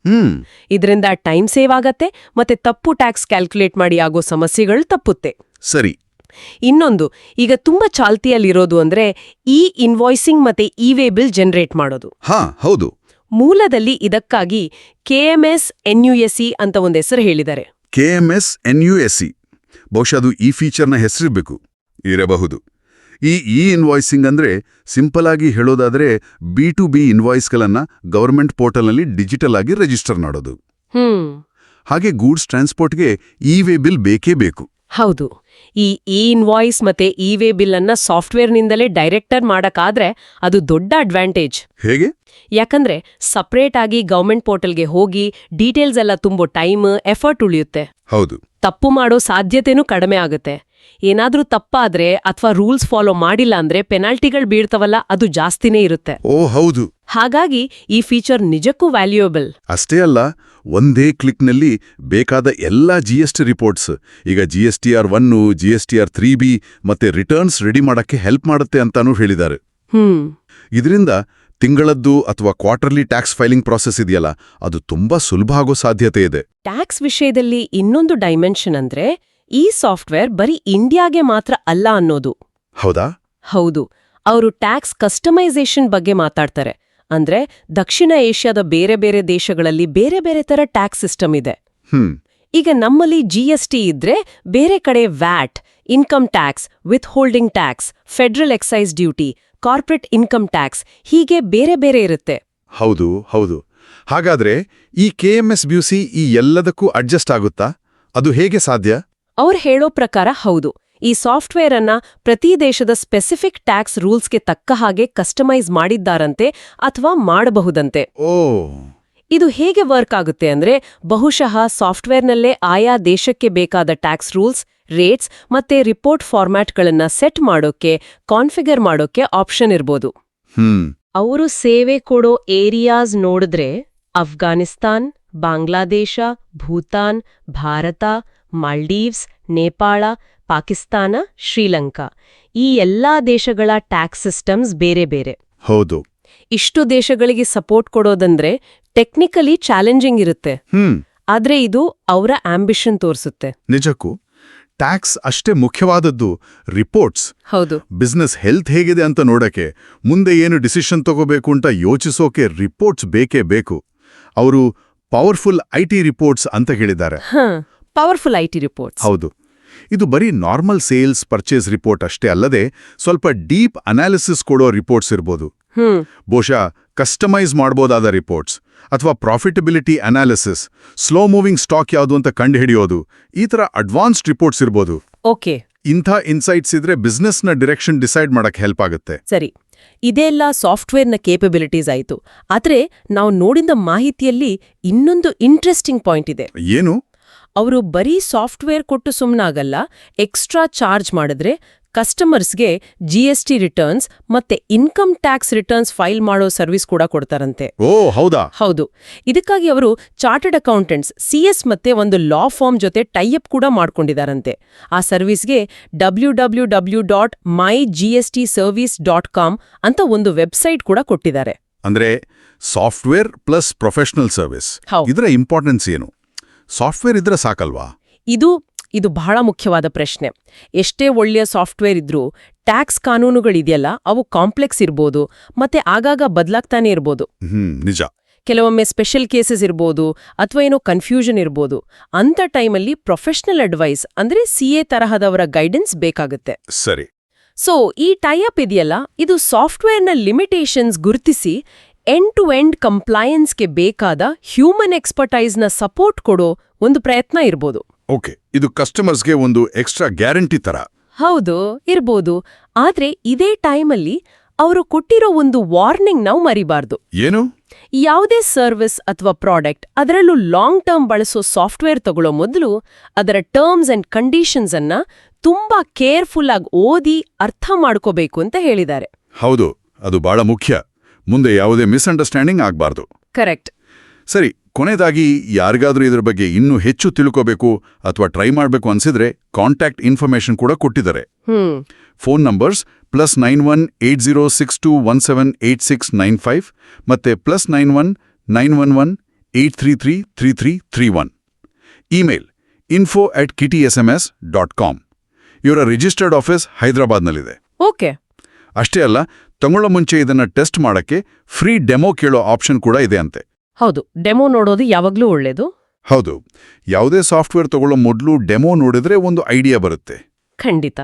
ಇದರಿಂದ ಟೈಮ್ ಸೇವ್ ಆಗತ್ತೆ ಮತ್ತೆ ತಪ್ಪು ಟ್ಯಾಕ್ಸ್ ಕ್ಯಾಲ್ಕುಲೇಟ್ ಮಾಡಿ ಆಗೋ ಸಮಸ್ಯೆಗಳು ತಪ್ಪುತ್ತೆ. ಸರಿ. ಇನ್ನೊಂದು ಈಗ ತುಂಬಾ ಚಾಲ್ತಿಯಲ್ಲಿರೋದು ಅಂದ್ರೆ ಇ ಇನ್ವಾಯ್ಸಿಂಗ್ ಮತ್ತೆ ಇ ವೇ ಬಿಲ್ ಜನರೇಟ್ ಮಾಡೋದು. ಹಾ ಹೌದು. ಮೂಲದಲ್ಲಿ ಇದಕ್ಕಾಗಿ ಕೆಎಂಎಸ್ ಸಿ ಅಂತ ಒಂದು ಹೆಸರು ಹೇಳಿದ್ದಾರೆ. ಕೆಎಂಎಸ್ ಸಿ ಬಹುಶಃ ಅದು ಈ ಫೀಚರ್ನ ಹೆಸರಿರಬೇಕು. ಇರಬಹುದು. ಈ ಇ ಇನ್ವಾಯ್ಸಿಂಗ್ ಅಂದ್ರೆ ಸಿಂಪಲ್ ಆಗಿ ಹೇಳೋದಾದ್ರೆ ಬಿ ಟು ಬಿ ಇನ್ವಾಯ್ಸ್ಗಳನ್ನು ಗವರ್ಮೆಂಟ್ ಪೋರ್ಟಲ್ನಲ್ಲಿ ಡಿಜಿಟಲ್ ಆಗಿ ರಿಜಿಸ್ಟರ್ ಮಾಡೋದು. ಹ್ಮ್. ಹಾಗೆ ಗೂಡ್ಸ್ ಟ್ರಾನ್ಸ್ಪೋರ್ಟ್ಗೆ ಇ ವೇ ಬಿಲ್ ಬೇಕೇ ಬೇಕು. ಹೌದು. ಈ ಇ ಇನ್ವಾಯ್ಸ್ ಮತ್ತೆ ಇ ವೇ ಬಿಲ್ ಅನ್ನ ಸಾಫ್ಟ್ವೇರ್ನಿಂದಲೇ ಡೈರೆಕ್ಟರ್ ಮಾಡಕ್ಕಾದ್ರೆ ಅದು ದೊಡ್ಡ ಅಡ್ವಾಂಟೇಜ್ ಹೇಗೆ? ಯಾಕಂದ್ರೆ ಸಪ್ರೇಟ್ ಆಗಿ ಗವರ್ಮೆಂಟ್ ಪೋರ್ಟಲ್ಗೆ ಹೋಗಿ ಡೀಟೇಲ್ಸ್ ಎಲ್ಲ ತುಂಬೋ ಟೈಮ್ ಎಫರ್ಟ್ ಉಳಿಯುತ್ತೆ. ಹೌದು. ತಪ್ಪು ಮಾಡೋ ಸಾಧ್ಯತೆನೂ ಕಡಿಮೆ ಆಗುತ್ತೆ. ಏನಾದ್ರೂ ತಪ್ಪಾದ್ರೆ ಅಥವಾ ರೂಲ್ಸ್ ಫಾಲೋ ಮಾಡಿಲ್ಲ ಅಂದ್ರೆ ಪೆನಾಲ್ಟಿಗಳು ಬೀಳ್ತವಲ್ಲ ಅದು ಜಾಸ್ತಿನೇ ಇರುತ್ತೆ. ಓ ಹೌದು. ಹಾಗಾಗಿ ಈ ಫೀಚರ್ ನಿಜಕ್ಕೂ ವ್ಯಾಲ್ಯೂಯಬಲ್. ಅಷ್ಟೇ ಅಲ್ಲ ಒಂದೇ ಕ್ಲಿಕ್ನಲ್ಲಿ ಬೇಕಾದ ಎಲ್ಲ ಟಿ ರಿಪೋರ್ಟ್ಸ್ ಈಗ ಜಿ ಎಸ್ ಟಿ ಆರ್ ಒನ್ನು ಜಿಎಸ್ಟಿ ಆರ್ ತ್ರೀ ಬಿ ಮತ್ತೆ ರಿಟರ್ನ್ಸ್ ರೆಡಿ ಮಾಡಕ್ಕೆ ಹೆಲ್ಪ್ ಮಾಡುತ್ತೆ ಅಂತಾನೂ ಹೇಳಿದ್ದಾರೆ. ಹ್ಮ್. ಇದರಿಂದ ತಿಂಗಳದ್ದು ಅಥವಾ ಕ್ವಾರ್ಟರ್ಲಿ ಟ್ಯಾಕ್ಸ್ ಫೈಲಿಂಗ್ ಪ್ರಾಸೆಸ್ ಇದೆಯಲ್ಲ ಅದು ತುಂಬಾ ಸುಲಭ ಆಗೋ ಸಾಧ್ಯತೆ ಇದೆ. ಟ್ಯಾಕ್ಸ್ ವಿಷಯದಲ್ಲಿ ಇನ್ನೊಂದು ಡೈಮೆನ್ಷನ್ ಅಂದ್ರೆ ಈ ಸಾಫ್ಟ್ವೇರ್ ಬರೀ ಇಂಡಿಯಾಗೆ ಮಾತ್ರ ಅಲ್ಲ ಅನ್ನೋದು. ಹೌದಾ? ಹೌದು. ಅವರು ಟ್ಯಾಕ್ಸ್ ಕಸ್ಟಮೈಸೇಷನ್ ಬಗ್ಗೆ ಮಾತಾಡ್ತಾರೆ. ಅಂದ್ರೆ ದಕ್ಷಿಣ ಏಷ್ಯಾದ ಬೇರೆ ಬೇರೆ ದೇಶಗಳಲ್ಲಿ ಬೇರೆ ಬೇರೆ ತರ ಟ್ಯಾಕ್ಸ್ ಸಿಸ್ಟಮ್ ಇದೆ. ಈಗ ನಮ್ಮಲ್ಲಿ ಜಿಎಸ್ಟಿ ಇದ್ರೆ ಬೇರೆ ಕಡೆ VAT income tax withholding tax federal excise duty corporate income tax ಹೀಗೆ ಬೇರೆ ಬೇರೆ ಇರುತ್ತೆ. ಹೌದು ಹೌದು. ಹಾಗಾದ್ರೆ ಈ ಕೆಎಂಎಸ್ ಬ್ಯೂಸಿ ಈ ಎಲ್ಲದಕ್ಕೂ ಅಡ್ಜಸ್ಟ್ ಆಗುತ್ತಾ? ಅದು ಹೇಗೆ ಸಾಧ್ಯ? ಅವ್ರು ಹೇಳೋ ಪ್ರಕಾರ ಹೌದು. ಈ ಸಾಫ್ಟ್ವೇರ್ ಅನ್ನ ಪ್ರತಿ ದೇಶದ ಸ್ಪೆಸಿಫಿಕ್ ಟ್ಯಾಕ್ಸ್ ರೂಲ್ಸ್ಗೆ ತಕ್ಕ ಹಾಗೆ ಕಸ್ಟಮೈಸ್ ಮಾಡಿದ್ದಾರಂತೆ ಅಥವಾ ಮಾಡಬಹುದಂತೆ. ಇದು ಹೇಗೆ ವರ್ಕ್ ಆಗುತ್ತೆ ಅಂದ್ರೆ ಬಹುಶಃ ಸಾಫ್ಟ್ವೇರ್ನಲ್ಲೇ ಆಯಾ ದೇಶಕ್ಕೆ ಬೇಕಾದ ಟ್ಯಾಕ್ಸ್ ರೂಲ್ಸ್ ರೇಟ್ಸ್ ಮತ್ತೆ ರಿಪೋರ್ಟ್ ಫಾರ್ಮ್ಯಾಟ್ಗಳನ್ನ ಸೆಟ್ ಮಾಡೋಕೆ ಕಾನ್ಫಿಗರ್ ಮಾಡೋಕೆ ಆಪ್ಷನ್ ಇರ್ಬೋದು. ಅವರು ಸೇವೆ ಕೊಡೋ ಏರಿಯಾಸ್ ನೋಡಿದ್ರೆ ಅಫ್ಘಾನಿಸ್ತಾನ್ ಬಾಂಗ್ಲಾದೇಶ ಭೂತಾನ್ ಭಾರತ ಮಾಲ್ಡೀವ್ಸ್ ನೇಪಾಳ ಪಾಕಿಸ್ತಾನ ಶ್ರೀಲಂಕಾ. ಈ ಎಲ್ಲಾ ದೇಶಗಳ ಟ್ಯಾಕ್ಸ್ ಸಿಸ್ಟಮ್ಸ್ ಬೇರೆ ಬೇರೆ. ಹೌದು. ಇಷ್ಟು ದೇಶಗಳಿಗೆ ಸಪೋರ್ಟ್ ಕೊಡೋದಂದ್ರೆ ಟೆಕ್ನಿಕಲಿ ಚಾಲೆಂಜಿಂಗ್ ಇರುತ್ತೆ. ಆದ್ರೆ ಇದು ಅವರ ಆಂಬಿಷನ್ ತೋರಿಸುತ್ತೆ. ನಿಜಕ್ಕೂ. ಟ್ಯಾಕ್ಸ್ ಅಷ್ಟೇ ಮುಖ್ಯವಾದದ್ದು ರಿಪೋರ್ಟ್ಸ್. ಹೌದು. ಬಿಸ್ನೆಸ್ ಹೆಲ್ತ್ ಹೇಗಿದೆ ಅಂತ ನೋಡಕ್ಕೆ ಮುಂದೆ ಏನು ಡಿಸಿಷನ್ ತಗೋಬೇಕು ಅಂತ ಯೋಚಿಸೋಕೆ ರಿಪೋರ್ಟ್ಸ್ ಬೇಕೇ ಬೇಕು. ಅವರು ಪವರ್ಫುಲ್ ಐಟಿ ರಿಪೋರ್ಟ್ಸ್ ಅಂತ ಹೇಳಿದ್ದಾರೆ. ಹ. ಪವರ್ಫುಲ್ ಐ ಟಿ ರಿಪೋರ್ಟ್ಸ್ ಹೌದು. ಇದು ಬರೀ ನಾರ್ಮಲ್ ಸೇಲ್ಸ್ ಪರ್ಚೇಸ್ ರಿಪೋರ್ಟ್ ಅಷ್ಟೇ ಅಲ್ಲದೆ ಸ್ವಲ್ಪ ಡೀಪ್ ಅನಾಲಿಸಿಸ್ ಕೊಡೋ ರಿಪೋರ್ಟ್ಸ್ ಇರ್ಬೋದು. ಬಹುಶಃ ಕಸ್ಟಮೈಸ್ ಮಾಡ್ಬೋದಾದ ರಿಪೋರ್ಟ್ಸ್ ಅಥವಾ profitability analysis slow moving stock ಯಾವುದು ಅಂತ ಕಂಡುಹಿಡಿಯೋದು ಈ ಥರ ಅಡ್ವಾನ್ಸ್ಡ್ ರಿಪೋರ್ಟ್ಸ್ ಇರ್ಬೋದು. ಓಕೆ ಇಂಥ ಇನ್ಸೈಟ್ಸ್ ಇದ್ರೆ ಬಿಸ್ನೆಸ್ನ ಡಿರೆಕ್ಷನ್ ಡಿಸೈಡ್ ಮಾಡಕ್ಕೆ ಹೆಲ್ಪ್ ಆಗುತ್ತೆ. ಸರಿ. ಇದೆಲ್ಲ ಸಾಫ್ಟ್ವೇರ್ನ ಕೇಪಬಿಲಿಟೀಸ್ ಆಯಿತು. ಆದ್ರೆ ನಾವು ನೋಡಿದ ಮಾಹಿತಿಯಲ್ಲಿ ಇನ್ನೊಂದು ಇಂಟ್ರೆಸ್ಟಿಂಗ್ ಪಾಯಿಂಟ್ ಇದೆ. ಏನು? ಅವರು ಬರೀ ಸಾಫ್ಟ್ವೇರ್ ಕೊಟ್ಟು ಸುಮ್ಮನಾಗಲ್ಲ ಎಕ್ಸ್ಟ್ರಾ ಚಾರ್ಜ್ ಮಾಡಿದ್ರೆ ಕಸ್ಟಮರ್ಸ್ಗೆ ಟಿ ರಿಟರ್ನ್ಸ್ ಮತ್ತೆ ಇನ್ಕಮ್ ಟ್ಯಾಕ್ಸ್ ರಿಟರ್ನ್ಸ್ ಫೈಲ್ ಮಾಡೋ ಸರ್ವಿಸ್ ಕೂಡ ಕೊಡ್ತಾರಂತೆ. ಓ ಹೌದಾ? ಹೌದು. ಇದಕ್ಕಾಗಿ ಅವರು ಚಾರ್ಟೆಡ್ ಅಕೌಂಟೆಂಟ್ಸ್ ಸಿಎಸ್ ಮತ್ತೆ ಒಂದು ಲಾ ಫಾರ್ಮ್ ಜೊತೆ ಟೈಅಪ್ ಕೂಡ ಮಾಡ್ಕೊಂಡಿದಾರಂತೆ. ಆ ಸರ್ವಿಸ್ಗೆ W W W dot my GST service dot com ಅಂತ ಒಂದು ವೆಬ್ಸೈಟ್ ಕೂಡ ಕೊಟ್ಟಿದ್ದಾರೆ. ಅಂದ್ರೆ ಸಾಫ್ಟ್ವೇರ್ ಪ್ಲಸ್ ಪ್ರೊಫೆಷನಲ್ ಸರ್ವಿಸ್. ಇದರ ಇಂಪಾರ್ಟೆನ್ಸ್ ಏನು? ಸಾಫ್ಟ್ವೇರ್ ಇದ್ರೆ ಸಾಕಲ್ವಾ? ಇದು ಇದು ಬಹಳ ಮುಖ್ಯವಾದ ಪ್ರಶ್ನೆ. ಎಷ್ಟೇ ಒಳ್ಳೆಯ ಸಾಫ್ಟ್ವೇರ್ ಇದ್ರೂ ಟ್ಯಾಕ್ಸ್ ಕಾನೂನುಗಳಿದೆಯಲ್ಲ ಅವು ಕಾಂಪ್ಲೆಕ್ಸ್ ಇರ್ಬೋದು ಮತ್ತೆ ಆಗಾಗ ಬದಲಾಗ್ತಾನೆ ಇರ್ಬೋದು. ನಿಜ. ಕೆಲವೊಮ್ಮೆ ಸ್ಪೆಷಲ್ ಕೇಸಸ್ ಇರ್ಬೋದು ಅಥವಾ ಏನೋ ಕನ್ಫ್ಯೂಷನ್ ಇರ್ಬೋದು. ಅಂತ ಟೈಮಲ್ಲಿ ಪ್ರೊಫೆಷನಲ್ ಅಡ್ವೈಸ್ ಅಂದ್ರೆ ಸಿ ಎ ತರಹದವರ ಗೈಡೆನ್ಸ್ ಬೇಕಾಗುತ್ತೆ. ಸರಿ. ಸೊ ಈ ಟೈಅಪ್ ಇದೆಯಲ್ಲ ಇದು ಸಾಫ್ಟ್ವೇರ್ನ ಲಿಮಿಟೇಷನ್ಸ್ ಗುರುತಿಸಿ ಎಂಡ್ ಟು ಎಂಡ್ ಕಂಪ್ಲಯನ್ಸ್ಗೆ ಬೇಕಾದ ಹ್ಯೂಮನ್ ಎಕ್ಸ್ಪರ್ಟೈಸ್ನ ಸಪೋರ್ಟ್ ಕೊಡೋ ಒಂದು ಪ್ರಯತ್ನ ಇರ್ಬೋದು. ಓಕೆ ಇದು ಕಸ್ಟಮರ್ಸ್ಗೆ ಒಂದು ಎಕ್ಸ್ಟ್ರಾ ಗ್ಯಾರಂಟಿ ತರ. ಹೌದು ಇರ್ಬೋದು. ಆದ್ರೆ ಇದೇ ಟೈಮಲ್ಲಿ ಅವರು ಕೊಟ್ಟಿರೋ ಒಂದು ವಾರ್ನಿಂಗ್ ನಾವು ಮರಿಬಾರ್ದು. ಏನು? ಯಾವುದೇ ಸರ್ವಿಸ್ ಅಥವಾ ಪ್ರಾಡಕ್ಟ್ ಅದರಲ್ಲೂ ಲಾಂಗ್ ಟರ್ಮ್ ಬಳಸೋ ಸಾಫ್ಟ್ವೇರ್ ತಗೊಳ್ಳೋ ಮೊದಲು ಅದರ ಟರ್ಮ್ಸ್ ಅಂಡ್ ಕಂಡೀಷನ್ಸ್ ಅನ್ನ ತುಂಬಾ ಕೇರ್ಫುಲ್ ಆಗಿ ಓದಿ ಅರ್ಥ ಮಾಡ್ಕೋಬೇಕು ಅಂತ ಹೇಳಿದ್ದಾರೆ. ಹೌದು ಅದು ಬಹಳ ಮುಖ್ಯ. ಮುಂದೆ ಯಾವುದೇ ಮಿಸ್ಅಂಡರ್ಸ್ಟ್ಯಾಂಡಿಂಗ್ ಆಗಬಾರ್ದು. ಕರೆಕ್ಟ್. ಸರಿ ಕೊನೆಯದಾಗಿ ಯಾರಿಗಾದರೂ ಇದರ ಬಗ್ಗೆ ಇನ್ನೂ ಹೆಚ್ಚು ತಿಳ್ಕೋಬೇಕು ಅಥವಾ ಟ್ರೈ ಮಾಡಬೇಕು ಅನ್ಸಿದ್ರೆ ಕಾಂಟ್ಯಾಕ್ಟ್ ಇನ್ಫಾರ್ಮೇಶನ್ ಕೂಡ ಕೊಟ್ಟಿದ್ದಾರೆ. Phone numbers plus nine one eight zero six two one seven eight six nine five ಮತ್ತೆ plus nine one nine one one eight three three three three three one. Email info at K T S M S dot com ಇವರ registered office ಹೈದರಾಬಾದ್ನಲ್ಲಿದೆ. Okay. ಅಷ್ಟೇ ಅಲ್ಲ ತಗೊಳ್ಳೋ ಮುಂಚೆ ಇದನ್ನ test ಮಾಡಕ್ಕೆ free demo ಕೇಳೋ ಆಪ್ಷನ್ ಕೂಡ ಇದೆ ಅಂತೆ. ಹೌದು ಡೆಮೋ ನೋಡೋದು ಯಾವಾಗ್ಲೂ ಒಳ್ಳೇದು. ಹೌದು ಯಾವುದೇ ಸಾಫ್ಟ್ವೇರ್ ತಗೊಳ್ಳೋ ಮೊದಲು ಡೆಮೋ ನೋಡಿದ್ರೆ ಒಂದು ಐಡಿಯಾ ಬರುತ್ತೆ. ಖಂಡಿತ.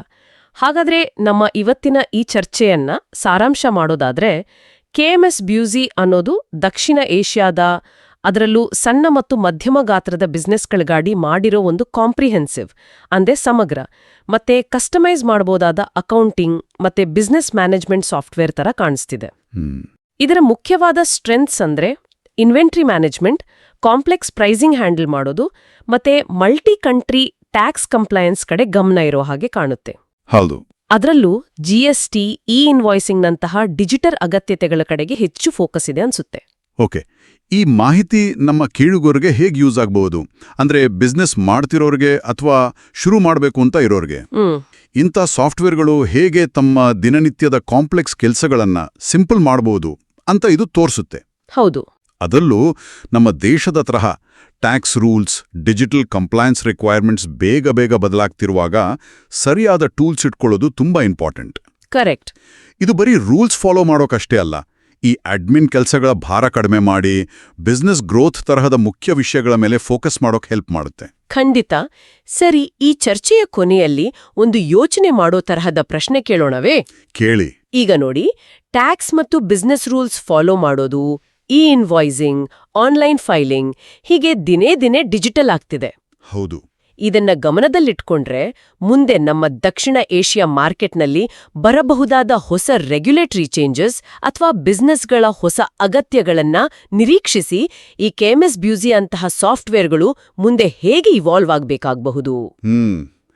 ಹಾಗಾದ್ರೆ ನಮ್ಮ ಇವತ್ತಿನ ಈ ಚರ್ಚೆಯನ್ನ ಸಾರಾಂಶ ಮಾಡೋದಾದ್ರೆ ಕೆಎಂಎಸ್ ಬ್ಯೂಸಿ ಅನ್ನೋದು ದಕ್ಷಿಣ ಏಷ್ಯಾದ ಅದರಲ್ಲೂ ಸಣ್ಣ ಮತ್ತು ಮಧ್ಯಮ ಗಾತ್ರದ ಬಿಸ್ನೆಸ್ಗಳಿಗಾಗಿ ಮಾಡಿರೋ ಒಂದು ಕಾಂಪ್ರಿಹೆನ್ಸಿವ್ ಅಂದ್ರೆ ಸಮಗ್ರ ಮತ್ತೆ ಕಸ್ಟಮೈಸ್ ಮಾಡಬಹುದಾದ ಅಕೌಂಟಿಂಗ್ ಮತ್ತೆ ಬಿಸ್ನೆಸ್ ಮ್ಯಾನೇಜ್ಮೆಂಟ್ ಸಾಫ್ಟ್ವೇರ್ ತರ ಕಾಣಿಸ್ತಿದೆ. ಇದರ ಮುಖ್ಯವಾದ ಸ್ಟ್ರೆಂತ್ಸ್ ಅಂದ್ರೆ inventory management complex pricing handle ಮಾಡೋದು ಮತ್ತೆ ಮಲ್ಟಿ ಕಂಟ್ರಿ ಟ್ಯಾಕ್ಸ್ ಕಂಪ್ಲಯನ್ಸ್ ಕಡೆ ಗಮನ ಇರೋ ಹಾಗೆ ಕಾಣುತ್ತೆ. ಹೌದು. ಅದರಲ್ಲೂ ಜಿಎಸ್ಟಿ ಇ ಇನ್ವಾಯ್ಸಿಂಗ್ನಂತಹ ಡಿಜಿಟಲ್ ಅಗತ್ಯತೆಗಳ ಕಡೆಗೆ ಹೆಚ್ಚು ಫೋಕಸ್ ಇದೆ ಅನ್ಸುತ್ತೆ. ಓಕೆ. ಈ ಮಾಹಿತಿ ನಮ್ಮ ಕೀಳುಗೋರಿಗೆ ಹೇಗೆ ಯೂಸ್ ಆಗಬಹುದು? ಅಂದ್ರೆ ಬಿಸ್ನೆಸ್ ಮಾಡ್ತಿರೋರಿಗೆ ಅಥವಾ ಶುರು ಮಾಡಬೇಕು ಅಂತ ಇರೋರಿಗೆ? ಇಂಥ ಸಾಫ್ಟ್ವೇರ್ಗಳು ಹೇಗೆ ತಮ್ಮ ದಿನನಿತ್ಯದ ಕಾಂಪ್ಲೆಕ್ಸ್ ಕೆಲಸಗಳನ್ನ ಸಿಂಪಲ್ ಮಾಡಬಹುದು ಅಂತ ಇದು ತೋರಿಸುತ್ತೆ. ಹೌದು. ಅದರಲ್ಲೂ ನಮ್ಮ ದೇಶದ ತರಹ tax rules digital compliance requirements ಬೇಗ ಬೇಗ ಬದಲಾಗ್ತಿರುವಾಗ ಸರಿಯಾದ ಟೂಲ್ಸ್ ಇಟ್ಕೊಳ್ಳೋದು ತುಂಬಾ ಇಂಪಾರ್ಟೆಂಟ್. ಕರೆಕ್ಟ್. ಇದು ಬರೀ ರೂಲ್ಸ್ ಫಾಲೋ ಮಾಡೋಕಷ್ಟೇ ಅಲ್ಲ ಈ ಅಡ್ಮಿನ್ ಕೆಲಸಗಳ ಭಾರ ಕಡಿಮೆ ಮಾಡಿ ಬಿಸ್ನೆಸ್ ಗ್ರೋತ್ ತರಹದ ಮುಖ್ಯ ವಿಷಯಗಳ ಮೇಲೆ ಫೋಕಸ್ ಮಾಡೋಕೆ ಹೆಲ್ಪ್ ಮಾಡುತ್ತೆ. ಖಂಡಿತ. ಸರಿ ಈ ಚರ್ಚೆಯ ಕೊನೆಯಲ್ಲಿ ಒಂದು ಯೋಚನೆ ಮಾಡೋ ತರಹದ ಪ್ರಶ್ನೆ ಕೇಳೋಣವೇ? ಕೇಳಿ. ಈಗ ನೋಡಿ ಟ್ಯಾಕ್ಸ್ ಮತ್ತು ಬಿಸ್ನೆಸ್ ರೂಲ್ಸ್ ಫಾಲೋ ಮಾಡೋದು ಇ ಇನ್ವಾಯ್ಸಿಂಗ್ ಆನ್ಲೈನ್ ಫೈಲಿಂಗ್ ಹೀಗೆ ದಿನೇ ದಿನೇ ಡಿಜಿಟಲ್ ಆಗ್ತಿದೆ. ಹೌದು. ಇದನ್ನ ಗಮನದಲ್ಲಿಟ್ಕೊಂಡ್ರೆ ಮುಂದೆ ನಮ್ಮ ದಕ್ಷಿಣ ಏಷ್ಯಾ ಮಾರ್ಕೆಟ್ನಲ್ಲಿ ಬರಬಹುದಾದ ಹೊಸ ರೆಗ್ಯುಲೇಟರಿ ಚೇಂಜಸ್ ಅಥವಾ ಬಿಸ್ನೆಸ್ಗಳ ಹೊಸ ಅಗತ್ಯಗಳನ್ನ ನಿರೀಕ್ಷಿಸಿ ಈ ಕೆಎಂಎಸ್ ಬ್ಯೂಸಿ ಅಂತಹ ಸಾಫ್ಟ್ವೇರ್ಗಳು ಮುಂದೆ ಹೇಗೆ ಇವಾಲ್ವ್ ಆಗಬೇಕಾಗಬಹುದು?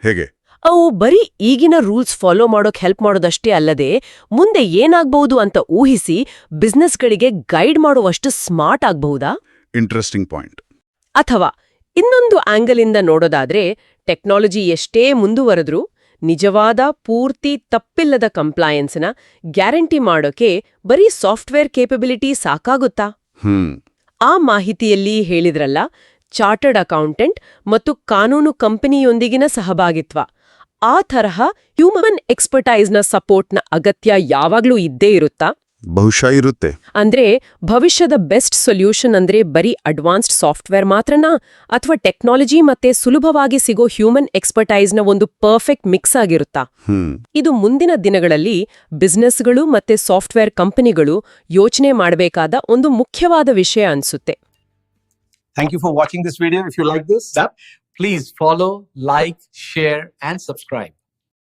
ಹೇಗೆ? ಅವು ಬರೀ ಈಗಿನ ರೂಲ್ಸ್ ಫಾಲೋ ಮಾಡೋಕ್ ಹೆಲ್ಪ್ ಮಾಡೋದಷ್ಟೇ ಅಲ್ಲದೆ ಮುಂದೆ ಏನಾಗಬಹುದು ಅಂತ ಊಹಿಸಿ ಬಿಸ್ನೆಸ್ಗಳಿಗೆ ಗೈಡ್ ಮಾಡುವಷ್ಟು ಸ್ಮಾರ್ಟ್ ಆಗಬಹುದಾ? ಇಂಟ್ರೆಸ್ಟಿಂಗ್ ಪಾಯಿಂಟ್ ಅಥವಾ ಇನ್ನೊಂದು ಆಂಗಲಿಂದ ನೋಡೋದಾದ್ರೆ ಟೆಕ್ನಾಲಜಿ ಎಷ್ಟೇ ಮುಂದುವರೆದ್ರೂ ನಿಜವಾದ ಪೂರ್ತಿ ತಪ್ಪಿಲ್ಲದ ಕಂಪ್ಲಾಯನ್ಸ್ನ ಗ್ಯಾರಂಟಿ ಮಾಡೋಕೆ ಬರೀ ಸಾಫ್ಟ್ವೇರ್ ಕೇಪಬಿಲಿಟಿ ಸಾಕಾಗುತ್ತಾ? ಹ್ಮ್. ಆ ಮಾಹಿತಿಯಲ್ಲಿ ಹೇಳಿದ್ರಲ್ಲ ಚಾರ್ಟರ್ಡ್ ಅಕೌಂಟೆಂಟ್ ಮತ್ತು ಕಾನೂನು ಕಂಪನಿಯೊಂದಿಗಿನ ಸಹಭಾಗಿತ್ವ. ಆ ತರಹ ಹ್ಯೂಮನ್ ಎಕ್ಸ್ಪರ್ಟೈಸ್ನ ಸಪೋರ್ಟ್ನ ಅಗತ್ಯ ಯಾವಾಗ್ಲೂ ಇದ್ದೇ ಇರುತ್ತಾ? ಬಹುಶಃ ಇರುತ್ತೆ. ಅಂದ್ರೆ ಭವಿಷ್ಯದ ಬೆಸ್ಟ್ ಸೊಲ್ಯೂಷನ್ ಅಂದ್ರೆ ಬರೀ ಅಡ್ವಾನ್ಸ್ಡ್ ಸಾಫ್ಟ್ವೇರ್ ಮಾತ್ರನಾ? ಅಥವಾ ಟೆಕ್ನಾಲಜಿ ಮತ್ತೆ ಸುಲಭವಾಗಿ ಸಿಗೋ ಹ್ಯೂಮನ್ ಎಕ್ಸ್ಪರ್ಟೈಸ್ನ ಒಂದು ಪರ್ಫೆಕ್ಟ್ ಮಿಕ್ಸ್ ಆಗಿರುತ್ತಾ? ಇದು ಮುಂದಿನ ದಿನಗಳಲ್ಲಿ ಬಿಸ್ನೆಸ್ಗಳು ಮತ್ತೆ ಸಾಫ್ಟ್ವೇರ್ ಕಂಪನಿಗಳು ಯೋಚನೆ ಮಾಡಬೇಕಾದ ಒಂದು ಮುಖ್ಯವಾದ ವಿಷಯ ಅನ್ಸುತ್ತೆ. Thank you for watching this video if you like this please follow, like, share, and subscribe.